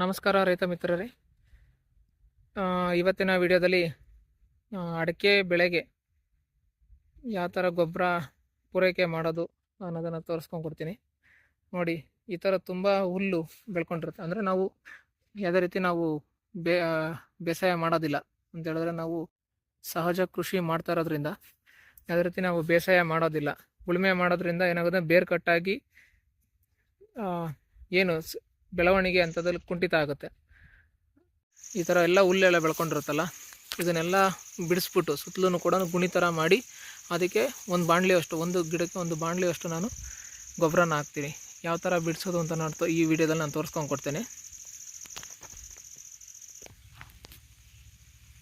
ನಮಸ್ಕಾರ ರೈತ ಮಿತ್ರರೇ. ಇವತ್ತಿನ ವಿಡಿಯೋದಲ್ಲಿ ಅಡಿಕೆ ಬೆಳೆಗೆ ಯಾವ ಥರ ಗೊಬ್ಬರ ಪೂರೈಕೆ ಮಾಡೋದು ಅನ್ನೋದನ್ನು ತೋರಿಸ್ಕೊಂಡು ಕೊಡ್ತೀನಿ. ನೋಡಿ, ಈ ಥರ ತುಂಬ ಹುಲ್ಲು ಬೆಳ್ಕೊಂಡಿರುತ್ತೆ. ಅಂದರೆ ನಾವು ಯಾವುದೇ ರೀತಿ ನಾವು ಬೇ ಬೇಸಾಯ ಮಾಡೋದಿಲ್ಲ. ಅಂತ ಹೇಳಿದ್ರೆ ನಾವು ಸಹಜ ಕೃಷಿ ಮಾಡ್ತಾ ಇರೋದ್ರಿಂದ, ಯಾವುದೇ ರೀತಿ ನಾವು ಬೇಸಾಯ ಮಾಡೋದಿಲ್ಲ. ಉಳುಮೆ ಮಾಡೋದ್ರಿಂದ ಏನಾಗುತ್ತೆ? ಬೇರು ಕಟ್ಟಾಗಿ ಏನು ಬೆಳವಣಿಗೆ ಅಂಥದ್ದಲ್ಲಿ ಕುಂಠಿತ ಆಗುತ್ತೆ. ಈ ಥರ ಎಲ್ಲ ಹುಲ್ಲೆಲ್ಲ ಬೆಳ್ಕೊಂಡಿರುತ್ತಲ್ಲ, ಇದನ್ನೆಲ್ಲ ಬಿಡಿಸ್ಬಿಟ್ಟು ಸುತ್ತಲೂ ಕೂಡ ಗುಣಿ ಥರ ಮಾಡಿ ಅದಕ್ಕೆ ಒಂದು ಬಾಣಲಿ ಅಷ್ಟು, ಒಂದು ಗಿಡಕ್ಕೆ ಒಂದು ಬಾಣಲಿ ಅಷ್ಟು ನಾನು ಗೊಬ್ಬರನ ಹಾಕ್ತೀನಿ. ಯಾವ ಥರ ಬಿಡಿಸೋದು ಅಂತ ನಾನು ಈ ವಿಡಿಯೋದಲ್ಲಿ ನಾನು ತೋರಿಸ್ಕೊಂಡು ಕೊಡ್ತೇನೆ.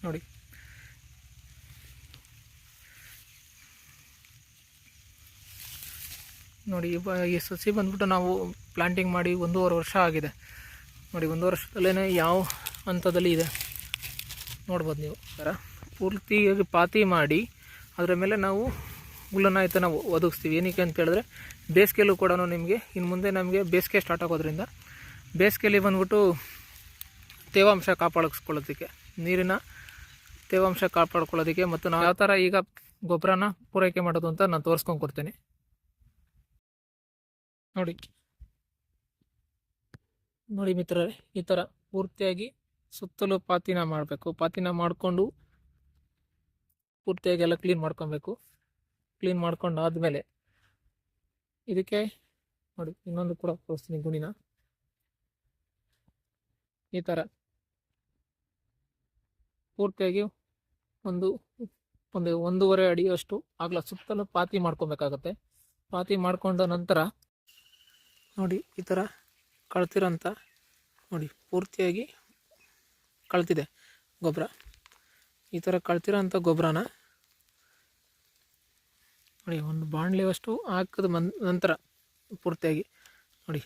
ನೋಡಿ. ನೋಡಿ ಇವ ಈ ಸಸಿ ಬಂದ್ಬಿಟ್ಟು ನಾವು ಪ್ಲಾಂಟಿಂಗ್ ಮಾಡಿ ಒಂದೂವರೆ ವರ್ಷ ಆಗಿದೆ. ನೋಡಿ ಒಂದು ವರ್ಷದಲ್ಲೇ ಯಾವ ಹಂತದಲ್ಲಿ ಇದೆ. ನೋಡ್ಬೋದು ನೀವು. ಥರ ಪೂರ್ತಿಯಾಗಿ ಪಾತಿ ಮಾಡಿ ಅದರ ಮೇಲೆ ನಾವು ಹುಲ್ಲನ್ನು ಆಯ್ತು ನಾವು ಒದಗಿಸ್ತೀವಿ. ಏನಕ್ಕೆ ಅಂತ ಹೇಳಿದ್ರೆ ಬೇಸಿಗೆಯಲ್ಲೂ ಕೂಡ ನಿಮಗೆ ಇನ್ನು ಮುಂದೆ ನಮಗೆ ಬೇಸಿಗೆ ಸ್ಟಾರ್ಟ್ ಆಗೋದ್ರಿಂದ ಬೇಸಿಗೆಯಲ್ಲಿ ಬಂದ್ಬಿಟ್ಟು ತೇವಾಂಶ ಕಾಪಾಡಿಸ್ಕೊಳ್ಳೋದಕ್ಕೆ ನೀರಿನ ತೇವಾಂಶ ಕಾಪಾಡ್ಕೊಳ್ಳೋದಕ್ಕೆ ಮತ್ತು ನಾವು ಯಾವ ಥರ ಈಗ ಗೊಬ್ಬರನ ಪೂರೈಕೆ ಮಾಡೋದು ಅಂತ ನಾನು ತೋರಿಸ್ಕೊಂಡು ಕೊಡ್ತೇನೆ. ನೋಡಿ. ನೋಡಿ ಮಿತ್ರರೇ, ಈ ಥರ ಪೂರ್ತಿಯಾಗಿ ಸುತ್ತಲೂ ಪಾತಿನ ಮಾಡಬೇಕು. ಪಾತಿನ ಮಾಡಿಕೊಂಡು ಪೂರ್ತಿಯಾಗಿ ಎಲ್ಲ ಕ್ಲೀನ್ ಮಾಡ್ಕೊಬೇಕು. ಕ್ಲೀನ್ ಮಾಡ್ಕೊಂಡು ಆದಮೇಲೆ ಇದಕ್ಕೆ ನೋಡಿ, ಇನ್ನೊಂದು ಕೂಡ ತೋರಿಸ್ತೀನಿ ಗುಣಿನ. ಈ ಥರ ಪೂರ್ತಿಯಾಗಿ ಒಂದು ಒಂದು, ಒಂದೂವರೆ ಅಡಿಯಷ್ಟು ಆಗಲ ಸುತ್ತಲೂ ಪಾತಿ ಮಾಡ್ಕೊಬೇಕಾಗತ್ತೆ. ಪಾತಿ ಮಾಡ್ಕೊಂಡ ನಂತರ ನೋಡಿ, ಈ ಥರ ಕಳ್ತಿರೋಂಥ ನೋಡಿ, ಪೂರ್ತಿಯಾಗಿ ಕಳ್ತಿದೆ ಗೊಬ್ಬರ. ಈ ಥರ ಕಳ್ತಿರೋಂಥ ಗೊಬ್ಬರನ ನೋಡಿ, ಒಂದು ಬಾಣಲಿವಷ್ಟು ಹಾಕಿದ ಮನ್, ನಂತರ ಪೂರ್ತಿಯಾಗಿ ನೋಡಿ,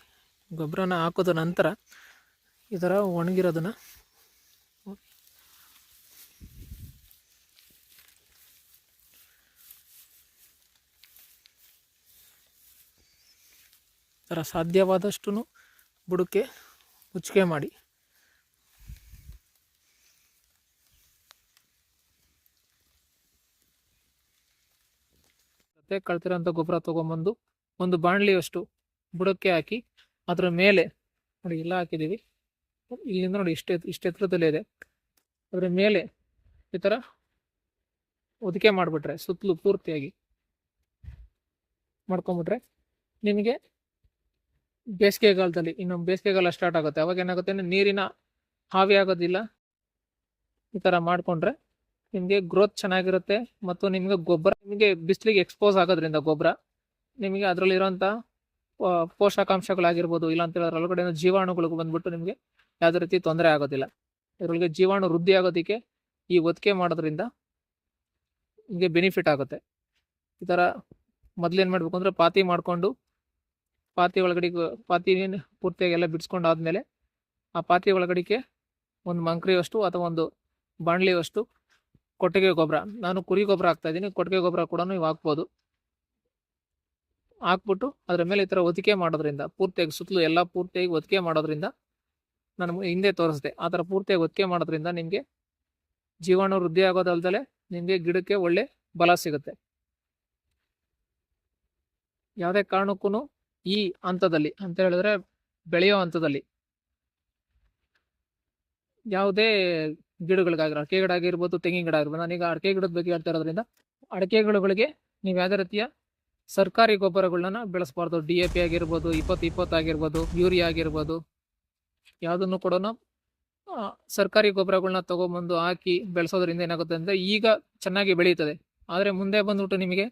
ಗೊಬ್ಬರನ ಹಾಕೋದ ನಂತರ ಈ ಥರ ಒಣಗಿರೋದನ್ನು ಥರ ಸಾಧ್ಯವಾದಷ್ಟು ಬುಡಕ್ಕೆ ಮುಚ್ಚಿಗೆ ಮಾಡಿ. ಮತ್ತೆ ಕಳ್ತಿರೋಂಥ ಗೊಬ್ಬರ ತೊಗೊಂಬಂದು ಒಂದು ಬಾಣಲಿಯಷ್ಟು ಬುಡಕ್ಕೆ ಹಾಕಿ ಅದರ ಮೇಲೆ ನೋಡಿ ಎಲ್ಲ ಹಾಕಿದ್ದೀವಿ. ಇಲ್ಲಿಂದ ನೋಡಿ ಇಷ್ಟೇ ಇಷ್ಟು ಎತ್ತರದಲ್ಲೇ ಇದೆ. ಅದರ ಮೇಲೆ ಈ ಥರ ಒದಿಕೆ ಮಾಡಿಬಿಟ್ರೆ ಸುತ್ತಲೂ ಪೂರ್ತಿಯಾಗಿ ಮಾಡ್ಕೊಂಬಿಟ್ರೆ ನಿಮಗೆ ಬೇಸಿಗೆಗಾಲದಲ್ಲಿ, ಇನ್ನು ಬೇಸಿಗೆಗಾಲ ಸ್ಟಾರ್ಟ್ ಆಗುತ್ತೆ. ಅವಾಗ ಏನಾಗುತ್ತೆ ಅಂದ್ರೆ ನೀರಿನ ಹಾವಿ ಆಗೋದಿಲ್ಲ. ಈ ಥರ ಮಾಡಿಕೊಂಡ್ರೆ ನಿಮಗೆ ಗ್ರೋತ್ ಚೆನ್ನಾಗಿರುತ್ತೆ ಮತ್ತು ನಿಮಗೆ ಗೊಬ್ಬರ, ನಿಮಗೆ ಬಿಸಿಲಿಗೆ ಎಕ್ಸ್ಪೋಸ್ ಆಗೋದ್ರಿಂದ ಗೊಬ್ಬರ, ನಿಮಗೆ ಅದರಲ್ಲಿರೋಂಥ ಪೋಷಕಾಂಶಗಳಾಗಿರ್ಬೋದು, ಇಲ್ಲ ಅಂತ ಹೇಳಿದ್ರೆ ಒಳಗಡೆ ಜೀವಾಣುಗಳು ಬಂದ್ಬಿಟ್ಟು ನಿಮಗೆ ಯಾವುದೇ ರೀತಿ ತೊಂದರೆ ಆಗೋದಿಲ್ಲ. ಇದರೊಳಗೆ ಜೀವಾಣು ವೃದ್ಧಿ ಆಗೋದಕ್ಕೆ ಈ ಒತ್ತಿಗೆ ಮಾಡೋದ್ರಿಂದ ನಿಮಗೆ ಬೆನಿಫಿಟ್ ಆಗುತ್ತೆ. ಈ ಥರ ಮೊದಲೇನು ಮಾಡಬೇಕು ಅಂದರೆ ಪಾತಿ ಮಾಡಿಕೊಂಡು ಪಾತಿ ಒಳಗಡೆ ಪಾತಿ ಪೂರ್ತಿಯಾಗಿ ಎಲ್ಲ ಬಿಡಿಸ್ಕೊಂಡು ಆದಮೇಲೆ ಆ ಪಾತಿ ಒಳಗಡೆಗೆ ಒಂದು ಮಂಕ್ರಿಯಷ್ಟು ಅಥವಾ ಒಂದು ಬಾಣಲಿಯಷ್ಟು ಕೊಟ್ಟಿಗೆ ಗೊಬ್ಬರ, ನಾನು ಕುರಿ ಗೊಬ್ಬರ ಹಾಕ್ತಾ ಇದ್ದೀನಿ, ಕೊಟ್ಟಿಗೆ ಗೊಬ್ಬರ ಕೂಡ ನೀವು ಹಾಕ್ಬೋದು. ಹಾಕ್ಬಿಟ್ಟು ಅದರ ಮೇಲೆ ಈ ಥರ ಒದಿಕೆ ಮಾಡೋದ್ರಿಂದ, ಪೂರ್ತಿಯಾಗಿ ಸುತ್ತಲೂ ಎಲ್ಲ ಪೂರ್ತಿಯಾಗಿ ಒದಿಕೆ ಮಾಡೋದ್ರಿಂದ ನಾನು ಹಿಂದೆ ತೋರಿಸಿದೆ, ಆ ಥರ ಪೂರ್ತಿಯಾಗಿ ಒದಿಕೆ ಮಾಡೋದ್ರಿಂದ ನಿಮಗೆ ಜೀವಾಣು ವೃದ್ಧಿ ಆಗೋದಲ್ದಲೆ ನಿಮಗೆ ಗಿಡಕ್ಕೆ ಒಳ್ಳೆ ಬಲ ಸಿಗುತ್ತೆ. ಯಾವುದೇ ಕಾರಣಕ್ಕೂ ಈ ಹಂತದಲ್ಲಿ ಅಂತ ಹೇಳಿದ್ರೆ ಬೆಳೆಯೋ ಹಂತದಲ್ಲಿ. ಯಾವುದೇ ಗಿಡಗಳಿಗಾಗಿರೋ ಅಡಿಕೆ ಗಿಡ ಆಗಿರ್ಬೋದು, ತೆಂಗಿನ ಗಿಡ ಆಗಿರ್ಬೋದು, ನಾನೀಗ ಅಡಿಕೆ ಗಿಡದ ಬಗ್ಗೆ ಹೇಳ್ತಾ ಇರೋದ್ರಿಂದ ಅಡಿಕೆ ಗಿಡಗಳಿಗೆ ನೀವು ಯಾವುದೇ ರೀತಿಯ ಸರ್ಕಾರಿ ಗೊಬ್ಬರಗಳನ್ನ ಬೆಳೆಸಬಾರ್ದು. ಡಿ ಎ ಪಿ ಆಗಿರ್ಬೋದು, ಇಪ್ಪತ್ತು ಇಪ್ಪತ್ತು ಆಗಿರ್ಬೋದು, ಯೂರಿಯಾ ಆಗಿರ್ಬೋದು, ಯಾವುದನ್ನು ಕೂಡ ಸರ್ಕಾರಿ ಗೊಬ್ಬರಗಳನ್ನ ತಗೊಂಬಂದು ಹಾಕಿ ಬೆಳೆಸೋದ್ರಿಂದ ಏನಾಗುತ್ತೆ ಅಂದರೆ ಈಗ ಚೆನ್ನಾಗಿ ಬೆಳೀತದೆ. ಆದರೆ ಮುಂದೆ ಬಂದ್ಬಿಟ್ಟು ನಿಮಗೆ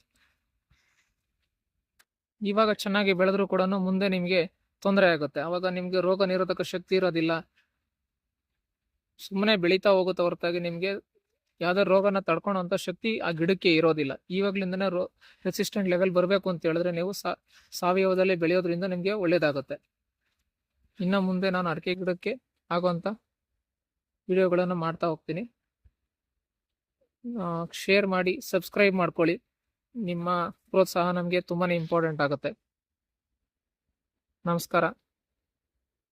ಇವಾಗ ಚೆನ್ನಾಗಿ ಬೆಳೆದ್ರೂ ಕೂಡ ಮುಂದೆ ನಿಮಗೆ ತೊಂದರೆ ಆಗುತ್ತೆ. ಅವಾಗ ನಿಮಗೆ ರೋಗ ನಿರೋಧಕ ಶಕ್ತಿ ಇರೋದಿಲ್ಲ. ಸುಮ್ಮನೆ ಬೆಳೀತಾ ಹೋಗುತ್ತೆ ಹೊರತಾಗಿ ನಿಮಗೆ ಯಾವುದೇ ರೋಗನ ತಡ್ಕೊಳ್ಳೋ ಶಕ್ತಿ ಆ ಗಿಡಕ್ಕೆ ಇರೋದಿಲ್ಲ. ಇವಾಗ್ಲಿಂದನೇ ರೋ ರೆಸಿಸ್ಟೆಂಟ್ ಲೆವೆಲ್ ಬರಬೇಕು ಅಂತ ಹೇಳಿದ್ರೆ ನೀವು ಸಾವಯವದಲ್ಲಿ ಬೆಳೆಯೋದ್ರಿಂದ ನಿಮಗೆ ಒಳ್ಳೇದಾಗುತ್ತೆ. ಇನ್ನು ಮುಂದೆ ನಾನು ಅಡಿಕೆ ಗಿಡಕ್ಕೆ ಆಗುವಂಥ ವಿಡಿಯೋಗಳನ್ನು ಮಾಡ್ತಾ ಹೋಗ್ತೀನಿ. ಶೇರ್ ಮಾಡಿ ಸಬ್ಸ್ಕ್ರೈಬ್ ಮಾಡ್ಕೊಳ್ಳಿ. ನಿಮ್ಮ ಪ್ರೋತ್ಸಾಹ ನಮಗೆ ತುಂಬಾ ಇಂಪಾರ್ಟೆಂಟ್ ಆಗುತ್ತೆ. ನಮಸ್ಕಾರ.